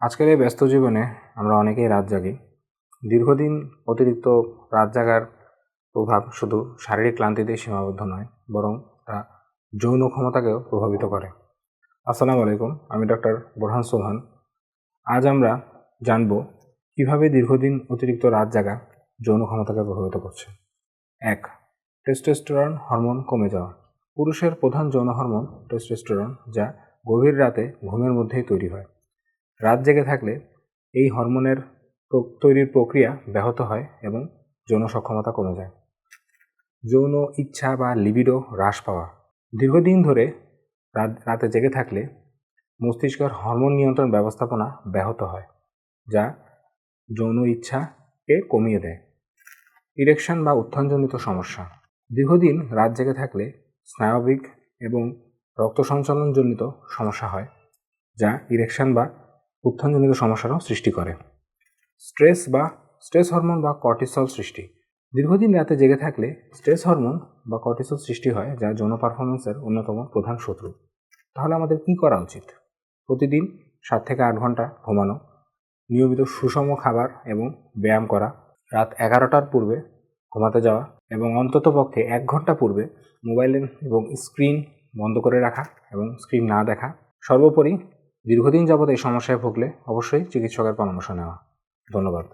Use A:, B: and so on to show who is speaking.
A: আজকের এই ব্যস্ত জীবনে আমরা অনেকেই রাত জাগি। দীর্ঘদিন অতিরিক্ত রাত জাগার প্রভাব শুধু শারীরিক ক্লান্তিতেই সীমাবদ্ধ নয়, বরং তা যৌন ক্ষমতাকেও প্রভাবিত করে। আসসালামু আলাইকুম, আমি ডক্টর বোরহান সোহান আজ আমরা জানব কীভাবে দীর্ঘদিন অতিরিক্ত রাত জাগা যৌন ক্ষমতাকে প্রভাবিত করছে। এক টেস্টোস্টেরন হরমোন কমে যাওয়া। পুরুষের প্রধান যৌন হরমোন টেস্টোস্টেরন যা গভীর রাতে ঘুমের মধ্যেই তৈরি হয়। রাত জেগে থাকলে এই হরমোনের তৈরির প্রক্রিয়া ব্যাহত হয় এবং যৌন সক্ষমতা কমে যায়। যৌন ইচ্ছা বা লিবিডো হ্রাস পাওয়া। দীর্ঘদিন ধরে রাত, রাতে জেগে থাকলে মস্তিষ্কের হরমোন নিয়ন্ত্রণ ব্যবস্থাপনা ব্যাহত হয়, যা যৌন ইচ্ছাকে কমিয়ে দেয়। ইরেকশন বা উত্থানজনিত সমস্যা। দীর্ঘদিন রাত জেগে থাকলে স্নায়বিক এবং রক্ত সঞ্চালনজনিত সমস্যা হয়, যা ইরেকশন বা উত্থানজনিত সমস্যারও সৃষ্টি করে। স্ট্রেস বা স্ট্রেস হরমোন বা কর্টিসল সৃষ্টি। দীর্ঘদিন রাতে জেগে থাকলে স্ট্রেস হরমোন বা কর্টিসল সৃষ্টি হয়, যা যৌন পারফরমেন্সের অন্যতম প্রধান শত্রু। তাহলে আমাদের কি করা উচিত? প্রতিদিন সাত থেকে আট ঘণ্টা ঘুমানো, নিয়মিত সুষম খাবার এবং ব্যায়াম করা, রাত এগারোটার পূর্বে ঘুমাতে যাওয়া এবং অন্ততপক্ষে এক ঘণ্টা পূর্বে মোবাইল এবং স্ক্রিন বন্ধ করে রাখা এবং স্ক্রিন না দেখা। সর্বোপরি দীর্ঘদিন যাবৎ এই সমস্যায় ভুগলে অবশ্যই চিকিৎসকের পরামর্শ নেওয়া। ধন্যবাদ।